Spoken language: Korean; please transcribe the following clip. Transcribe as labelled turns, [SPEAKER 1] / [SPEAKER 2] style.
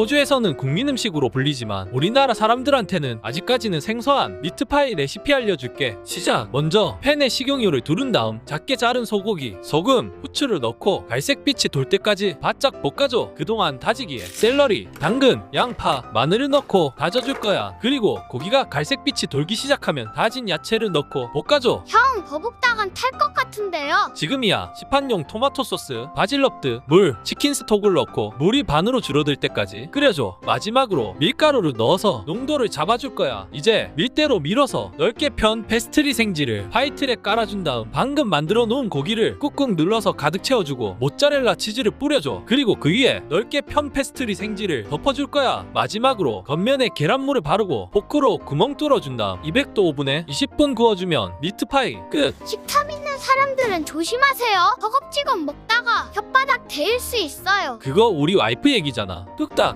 [SPEAKER 1] 호주에서는 국민 음식으로 불리지만 우리나라 사람들한테는 아직까지는 생소한 미트파이 레시피 알려줄게. 시작. 먼저 팬에 식용유를 두른 다음 작게 자른 소고기, 소금, 후추를 넣고 갈색빛이 돌 때까지 바짝 볶아줘. 그동안 다지기에 샐러리, 당근, 양파, 마늘을 넣고 다져줄 거야. 그리고 고기가 갈색빛이 돌기 시작하면 다진 야채를 넣고 볶아줘.
[SPEAKER 2] 형, 거북당은 탈것 같은데요.
[SPEAKER 1] 지금이야 시판용 토마토 소스, 바질럽드, 물, 치킨 스톡을 넣고 물이 반으로 줄어들 때까지 끓여줘. 마지막으로 밀가루를 넣어서 농도를 잡아줄 거야. 이제 밀대로 밀어서 넓게 편 페스트리 생지를 파이틀에 깔아준 다음 방금 만들어 놓은 고기를 꾹꾹 눌러서 가득 채워주고 모짜렐라 치즈를 뿌려줘. 그리고 그 위에 넓게 편 페스트리 생지를 덮어줄 거야. 마지막으로 겉면에 계란물을 바르고 포크로 구멍 뚫어준 다음 200도 오븐에 20분 구워주면 미트파이 끝.
[SPEAKER 2] 식탐 있는 사람들은 조심하세요. 허겁지겁 먹다가 혓바닥 데일 수 있어요.
[SPEAKER 1] 그거 우리 와이프 얘기잖아. 뚝딱.